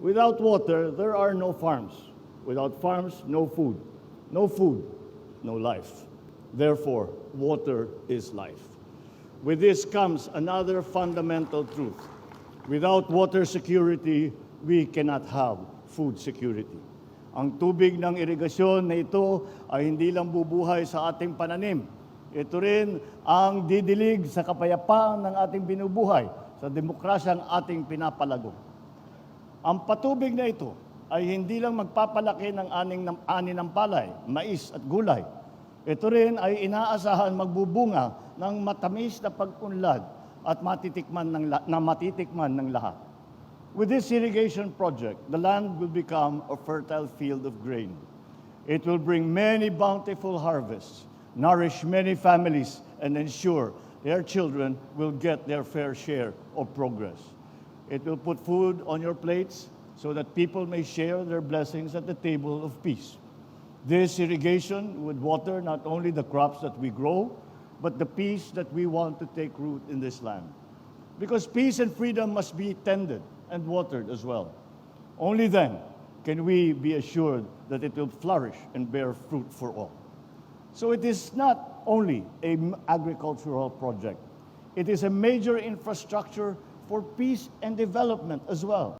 Without water, there are no farms. Without farms, no food. No food, no life. Therefore, water is life. With this comes another fundamental truth. Without water security, we cannot have food security. Ang tubig ng irigasyon na ito ay hindi lang bubuhay sa ating pananim. Ito rin ang didilig sa kapayapaan ng ating binubuhay, sa demokrasyang ating pinapalago. Ang patubig na ito ay hindi lang magpapalaki ng aning ng ani ng palay, mais at gulay. Ito rin ay inaasahan magbubunga ng matamis na pag-unlad at matitikman ng, na matitikman ng lahat. With this irrigation project, the land will become a fertile field of grain. It will bring many bountiful harvests, nourish many families, and ensure their children will get their fair share of progress. It will put food on your plates so that people may share their blessings at the table of peace. This irrigation would water not only the crops that we grow, but the peace that we want to take root in this land. Because peace and freedom must be tended and watered as well. Only then can we be assured that it will flourish and bear fruit for all. So it is not only an agricultural project, it is a major infrastructure for peace and development as well.